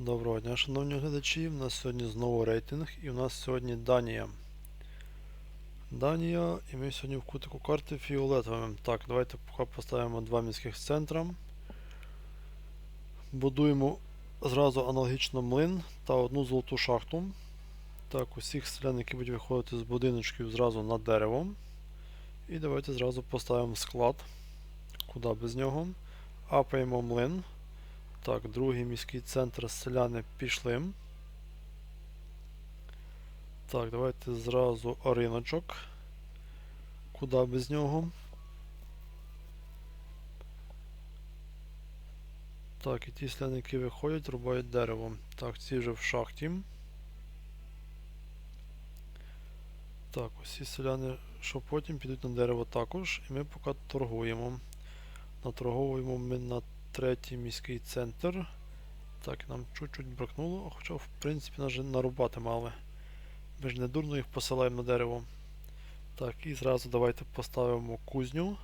Доброго дня, шановні глядачі. У нас сьогодні знову рейтинг і у нас сьогодні Данія. Данія, і ми сьогодні в кутику карти фіолетовими. Так, давайте поставимо два міських центра. Будуємо зразу аналогічно млин та одну золоту шахту. Так, усіх селян, які будуть виходити з будиночків зразу на дерево. І давайте зразу поставимо склад. Куди без нього. Апаємо млин. Так, другий міський центр селяни пішли. Так, давайте зразу риночок. Куди без нього? Так, і ті селяни, які виходять, рубають дерево. Так, ці вже в шахті. Так, усі селяни, що потім підуть на дерево також. І ми поки торгуємо. Наторговуємо ми на третій міський центр. Так, нам чуть-чуть бракнуло, хоча в принципі нас же нарубати мали. Ми ж не дурно їх посилаємо на дерево. Так, і зразу давайте поставимо кузню.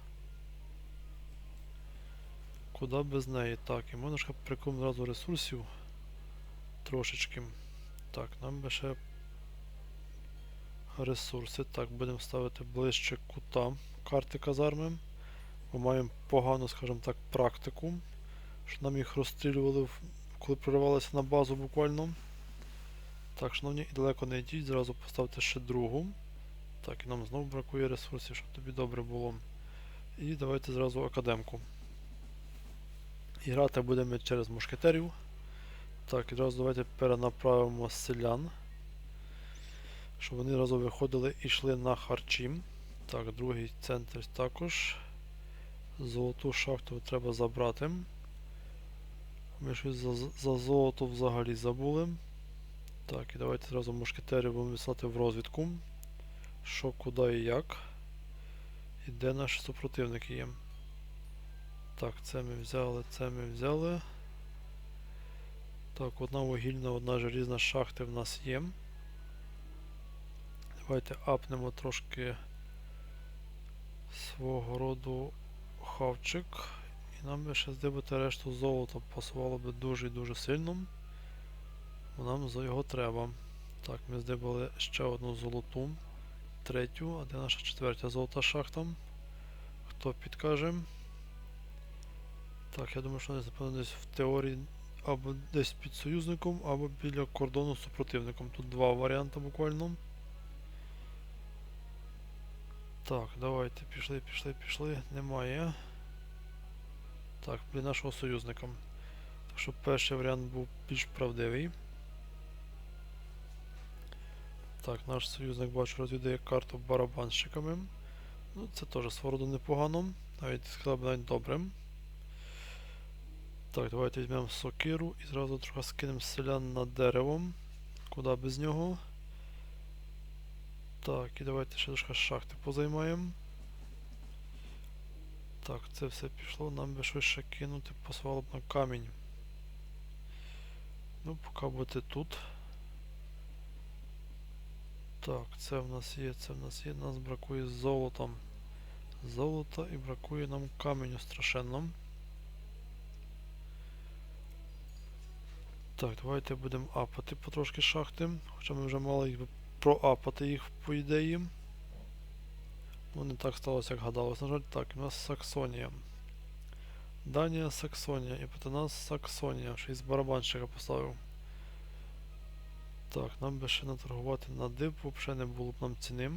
Куди без неї? Так, і можна ж приком зразу ресурсів трошечки. Так, нам би ще ресурси. Так, будемо ставити ближче кута карти казарми. Ми маємо погану, скажімо так, практику. Що нам їх розстрілювали, коли проривалися на базу буквально. Так, шановні, і далеко не йдіть, зразу поставте ще другу. Так, і нам знову бракує ресурсів, щоб тобі добре було. І давайте зразу академку. І грати будемо через мушкетерів. Так, і зразу давайте перенаправимо селян. Щоб вони разом виходили і йшли на харчі. Так, другий центр також. Золоту шахту треба забрати. Ми щось за, за золото взагалі забули. Так, і давайте зразу мушкетерів будемо вислати в розвідку. Що, куди і як. І де наші супротивники є. Так, це ми взяли, це ми взяли. Так, одна вугільна, одна желізна шахти в нас є. Давайте апнемо трошки свого роду хавчик. Нам би ще здибати решту золота пасувало би дуже і дуже сильно. Бо нам за його треба. Так, ми здибали ще одну золоту, третю, а де наша четвертя золота шахта? Хто підкаже? Так, я думаю, що десь, напевно, десь в теорії або десь під союзником, або біля кордону з супротивником. Тут два варіанти буквально. Так, давайте, пішли, пішли, пішли. Немає. Так, біля нашого союзника. Так що перший варіант був більш правдивий. Так, наш союзник бачу розвідує карту барабанщиками. Ну, це теж свого роду непогано. Навіть сказав би навіть добре. Так, давайте візьмемо сокиру і зразу трохи скинемо селян на дерево. Куди без нього? Так, і давайте ще трошки шахти позаймаємо. Так, це все пішло, нам би щось кинути, б на камінь. Ну, поки бути тут. Так, це в нас є, це в нас є, нас бракує золота. Золота і бракує нам каменю страшенно. Так, давайте будемо апати потрошки шахти. Хоча ми вже мали проапати їх по ідеї. Ну, не так сталося, як гадалось. На жаль, так, у нас Саксонія. Данія, Саксонія. І проти нас Саксонія. Ще із барабанщика поставив. Так, нам би ще наторгувати на дип, взагалі не було б нам ціни.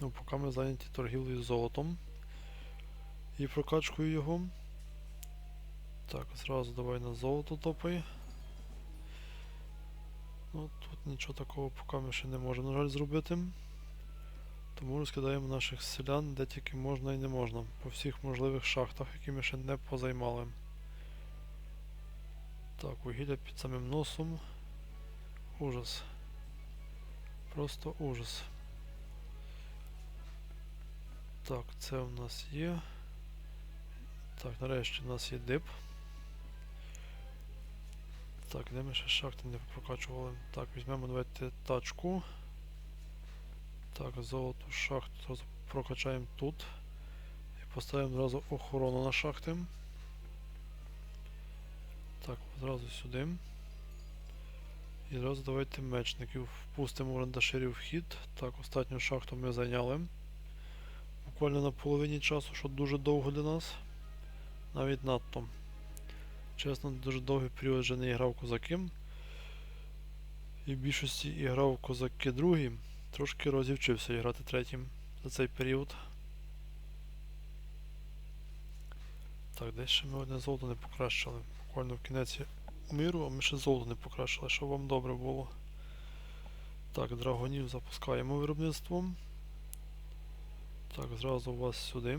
Ну, поки ми зайняті торгівлею золотом. І прокачкою його. Так, зразу давай на золото топай. Ну, тут нічого такого поки ми ще не можемо, на жаль, зробити. Тому розкидаємо наших селян, де тільки можна і не можна. По всіх можливих шахтах, які ми ще не позаймали. Так, вугілля під самим носом. Ужас. Просто ужас. Так, це у нас є. Так, нарешті у нас є дип. Так, де ми ще шахти не прокачували? Так, візьмемо давайте тачку. Так, золоту шахту прокачаємо тут. І поставимо зразу охорону на шахти. Так, одразу сюди. І одразу давайте мечників впустимо в рандаширів вхід. Так, останню шахту ми зайняли. Буквально на половині часу, що дуже довго для нас. Навіть надто. Чесно, дуже довгий період вже не грав козаким. І в більшості і грав козаки другі. Трошки розівчився грати третім за цей період. Так, десь ще ми одне золото не покращили. Буквально в кінець миру, а ми ще золото не покращили, щоб вам добре було. Так, драгонів запускаємо виробництвом. Так, зразу вас сюди.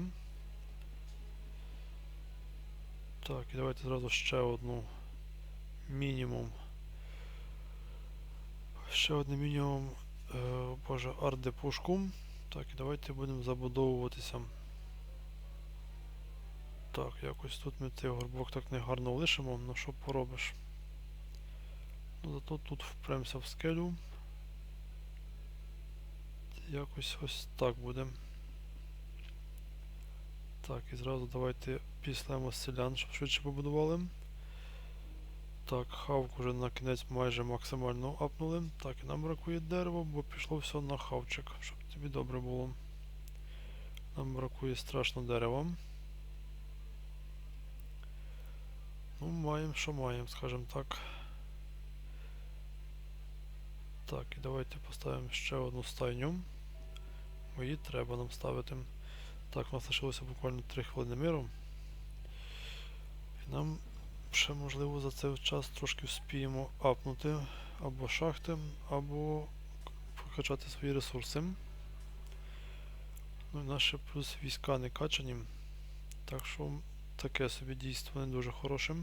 Так, і давайте зразу ще одну мінімум. Ще одне мінімум, боже, арт-депушку. Так, і давайте будемо забудовуватися. Так, якось тут ми цей горбок так негарно лишимо, ну що поробиш. Ну зато тут впремся в скелю. Якось ось так буде. Так, і зразу давайте післаємо селян, щоб швидше побудували. Так, хавку вже на кінець майже максимально апнули. Так, і нам бракує дерева, бо пішло все на хавчик, щоб тобі добре було. Нам бракує страшно дерева. Ну, маємо, що маємо, скажімо так. Так, і давайте поставимо ще одну стайню. Бо її треба нам ставити. Так, у нас лишилося буквально 3 хвилини миру. І нам ще можливо за цей час трошки вспіємо апнути або шахти, або прокачати свої ресурси. Ну і наші плюс війська не качані. Так що таке собі дійство не дуже хороше.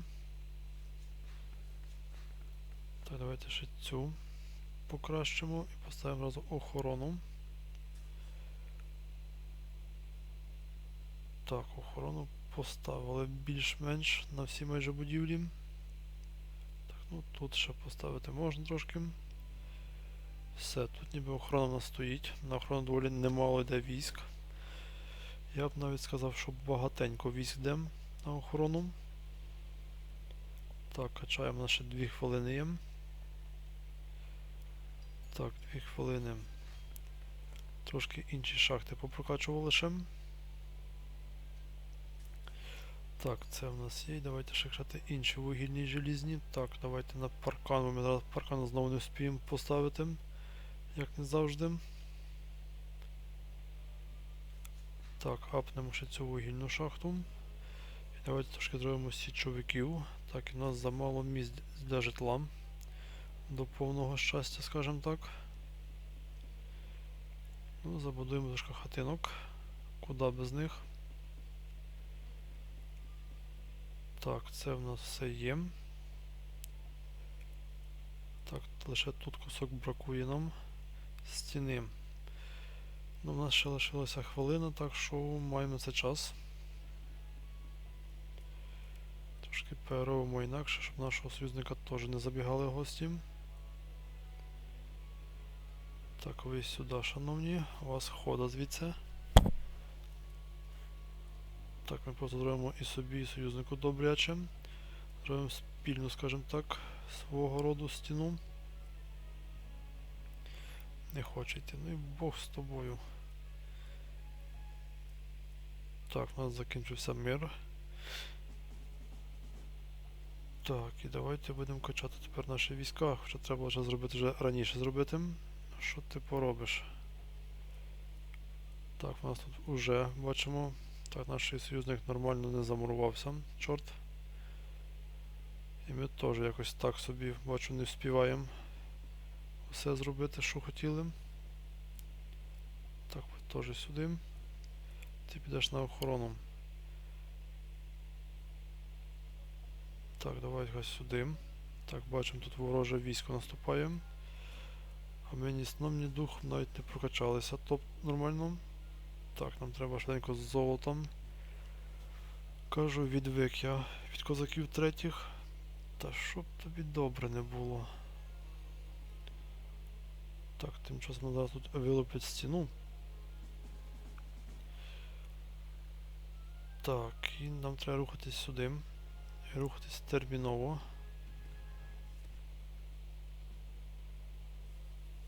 Так, давайте ще цю покращимо і поставимо разом охорону. Так, охорону поставили більш-менш на всі майже будівлі. Так, ну тут ще поставити можна трошки. Все, тут ніби охорона в нас стоїть. На охорону доволі немало йде військ. Я б навіть сказав, що багатенько військ йде на охорону. Так, качаємо на ще 2 хвилини є. Так, 2 хвилини. Трошки інші шахти попрокачували ще. Так, це в нас є. Давайте ще качати інші вугільні желізні. Так, давайте на паркан, ми зараз паркан знову не вспіємо поставити, як не завжди. Так, апнемо ще цю вугільну шахту. І давайте трошки зробимо січовиків. Так, і у нас замало місць для житла. До повного щастя, скажімо так. Ну, забудуємо трошки хатинок. Куди без них. Так, це в нас все є. Так, лише тут кусок бракує нам стіни. Ну, у нас ще лишилася хвилина, так що маємо це час. Трошки переробимо інакше, щоб нашого союзника теж не забігали гості. Так, ви сюди, шановні, у вас хода звідси. Так, ми просто зробимо і собі, і союзнику добряче. Зробимо спільну, скажімо так, свого роду стіну. Не хоче йти. Ну і Бог з тобою. Так, у нас закінчився мир. Так, і давайте будемо качати тепер наші війська, хоча треба вже зробити вже раніше зробити. Що ти поробиш? Так, у нас тут вже бачимо. Так, наш союзник нормально не замурувався, чорт. І ми теж якось так собі, бачу, не вспіваємо все зробити, що хотіли. Так, теж сюди. Ти підеш на охорону. Так, давай ось сюди. Так, бачимо, тут вороже військо наступає. А ми ні сном, ні дух навіть не прокачалися. Топ нормально. Так, нам треба швиденько з золотом. Кажу, відвик я від козаків третіх. Та щоб тобі добре не було. Так, тим часом треба тут вилупить стіну. Так, і нам треба рухатись сюди. Рухатись терміново.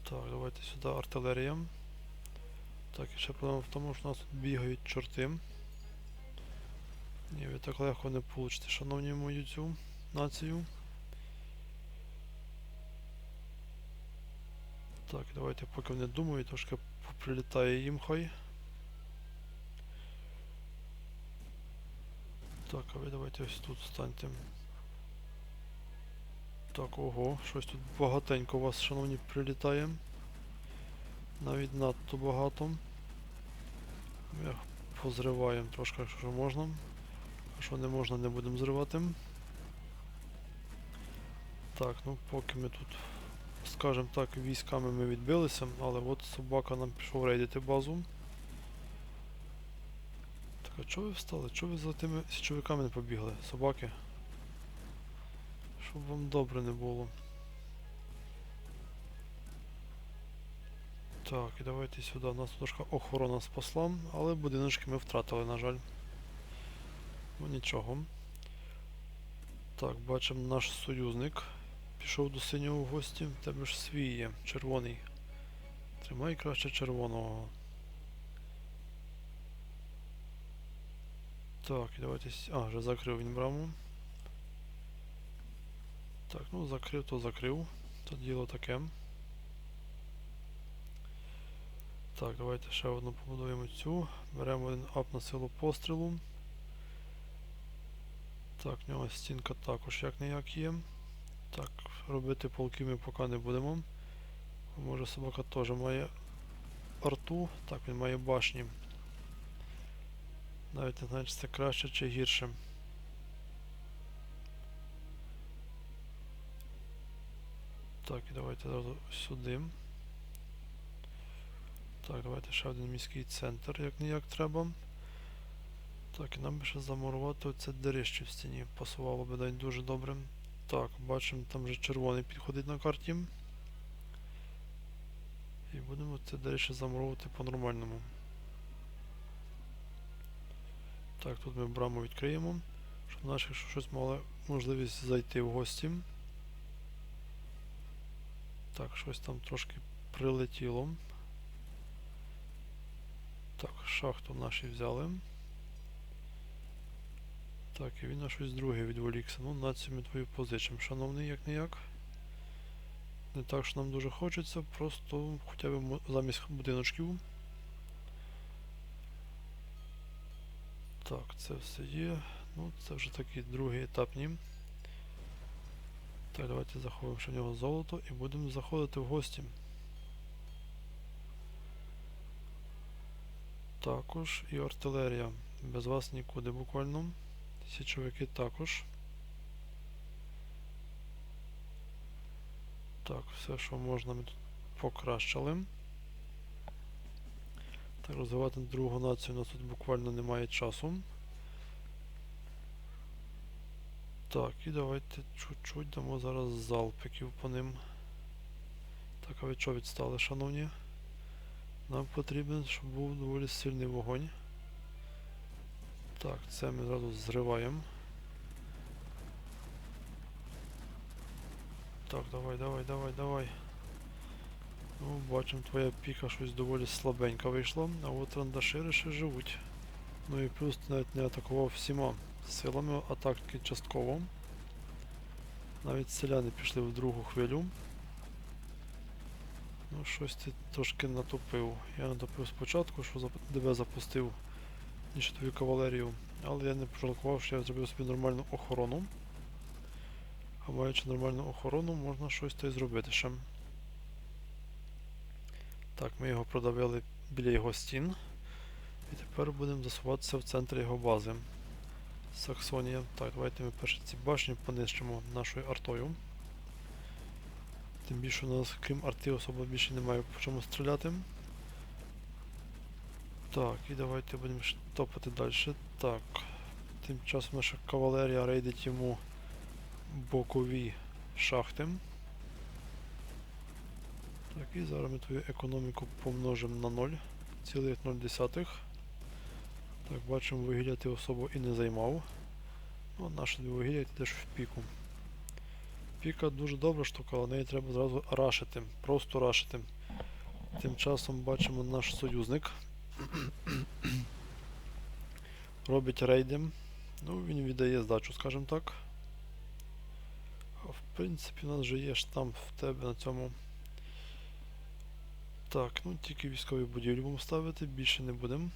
Так, давайте сюди артилерія. Так, і ще проблема в тому, що нас тут бігають чорти. Ні, ви так легко не получите, шановні мою цю націю. Так, давайте поки вони думають, трошки прилітає їм хай. Так, а ви давайте ось тут станьте. Так, ого, щось тут багатенько у вас, шановні, прилітає. Навіть надто багато. Позриваємо трошки, якщо можна. А що не можна, не будемо зривати. Так, ну поки ми тут, скажімо так, військами ми відбилися, але от собака нам пішов рейдити базу. Так, а чого ви встали? Чого ви за тими січовиками не побігли? Собаки? Щоб вам добре не було. Так, і давайте сюди. У нас трошки охорона спасла, але будиночки ми втратили, на жаль. Ну нічого. Так, бачимо наш союзник. Пішов до синього в гості. Тебе ж свій є, червоний. Тримай краще червоного. Так, і давайте. А, вже закрив він браму. Так, ну закрив, то закрив. То діло таке. Так, давайте ще одну побудуємо цю. Беремо один ап на силу пострілу. Так, в нього стінка також як не як є. Так, робити полки ми поки не будемо. Може собака теж має арту. Так, він має башні. Навіть не знаю, чи це краще чи гірше. Так, і давайте сюди. Так, давайте ще один міський центр, як ніяк треба. Так, і нам би ще замурувати оце дереще в стіні. Пасувало би день дуже добре. Так, бачимо, там вже червоний підходить на карті. І будемо це дереще замуровувати по-нормальному. Так, тут ми браму відкриємо, щоб наші, щось мали можливість зайти в гості. Так, щось там трошки прилетіло. Так, шахту наші взяли. Так, і він на щось друге відволікся. Ну, націю ми твою позичимо, шановний, як не як. Не так, що нам дуже хочеться, просто хоча б замість будиночків. Так, це все є. Ну, це вже такий другий етапні. Так, давайте заховуємо ще в нього золото і будемо заходити в гості. Також і артилерія. Без вас нікуди буквально. Січовики також. Так, все, що можна, ми тут покращили. Так, розвивати другу націю у нас тут буквально немає часу. Так, і давайте чуть-чуть дамо зараз залпиків по ним. Так, а ви що відстали, шановні? Нам потрібен, щоб був доволі сильний вогонь. Так, це ми зразу зриваємо. Так, давай, давай, давай, давай. Ну, бачимо, твоя піка щось доволі слабенька вийшла, а от рандашири ще живуть. Ну і плюс ти навіть не атакував всіма силами атаки частково. Навіть селяни пішли в другу хвилю. Ну, щось ти трошки натопив. Я натопив спочатку, що ДБ запустив ніж твою кавалерію, але я не пожалкував, що я зробив собі нормальну охорону. А маючи нормальну охорону, можна щось та й зробити ще. Так, ми його продавили біля його стін. І тепер будемо засуватися в центр його бази. Саксонія. Так, давайте ми перше ці башні понищимо нашою артою. Тим більше у нас, крім арти, особо більше немає по чому стріляти. Так, і давайте будемо топати далі. Так. Тим часом наша кавалерія рейдить йому бокові шахти. Так, і зараз ми твою економіку помножимо на 0,0. Так, бачимо, вугілля ти особо і не займав. Ну, наше вугілля ти йдеш в піку. Піка дуже добра штука, але неї треба зразу рашити. Просто рашити. Тим часом бачимо наш союзник. Робить рейди. Ну, він віддає здачу, скажімо так. В принципі, у нас вже є штамп в тебе на цьому. Так, ну тільки військові будівлі будемо ставити, більше не будемо.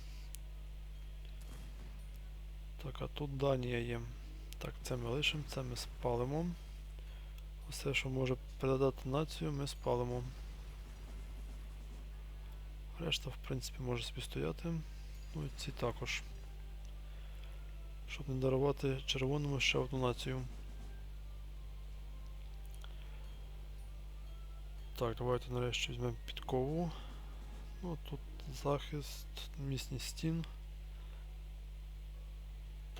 Так, а тут Данія є. Так, це ми лишимо, це ми спалимо. Все, що може передати націю, ми спалимо. Решта, в принципі, може собі стояти. Ну і ці також. Щоб не дарувати червоному ще одну націю. Так, давайте нарешті візьмемо підкову. Ну, тут захист, міцність стін.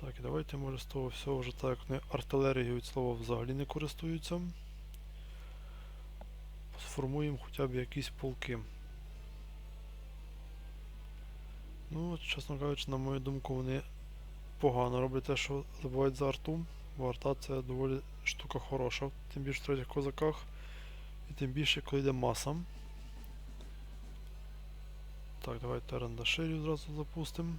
Так, і давайте може з того всього вже так, як артилерією від слова взагалі не користуються. Сформуємо хоча б якісь полки. Ну, чесно кажучи, на мою думку, вони погано роблять те, що забувають за арту, бо арта це доволі штука хороша, тим більше в третіх козаках. І тим більше, коли йде маса. Так, давайте рандаширів зразу запустимо.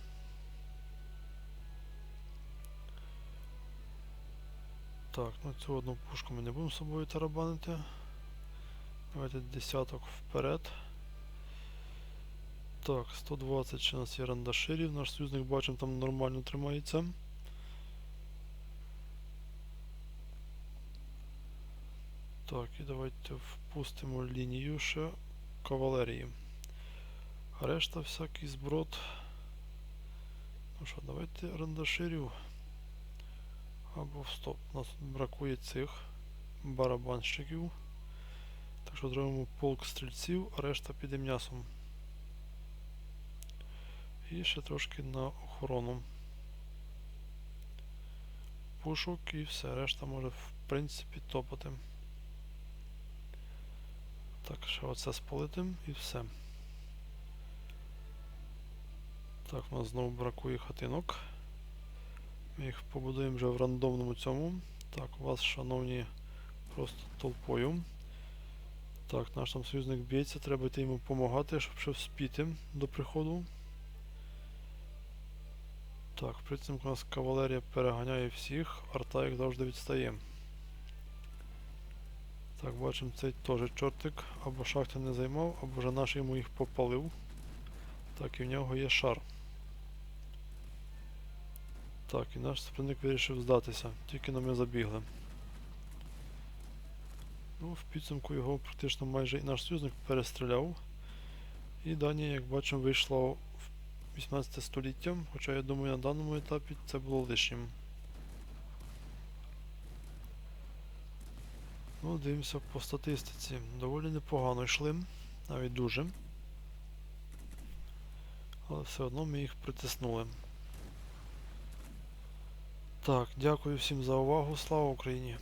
Так, ну цю одну пушку ми не будемо з собою тарабанити. Давайте десяток вперед. Так, 120 ще у нас є рандаширів. Наш союзник бачимо там нормально тримається. Так, і давайте впустимо лінію ще кавалерії. Решта всякий зброд. Ну що, давайте рандаширів. Або стоп. У нас бракує цих барабанщиків. Так що зробимо полк стрільців, а решта піде м'ясом. І ще трошки на охорону. Пушок і все, решта може в принципі топати. Так, ще оце сполитим і все. Так, у нас знову бракує хатинок. Ми їх побудуємо вже в рандомному цьому. Так, у вас, шановні, просто толпою. Так, наш там союзник б'ється, треба йти йому допомагати, щоб ще вспіти до приходу. Так, при цьому у нас кавалерія переганяє всіх, арта як завжди відстає. Так, бачимо, цей теж чортик або шахти не займав, або вже наш йому їх попалив. Так, і в нього є шар. Так, і наш супротивник вирішив здатися, тільки на ми забігли. Ну, в підсумку його практично майже і наш союзник перестріляв. І Данія, як бачимо, вийшла в 18 століття, хоча я думаю на даному етапі це було лишнім. Ну, дивимося по статистиці. Доволі непогано йшли, навіть дуже. Але все одно ми їх притиснули. Так, дякую всім за увагу. Слава Україні!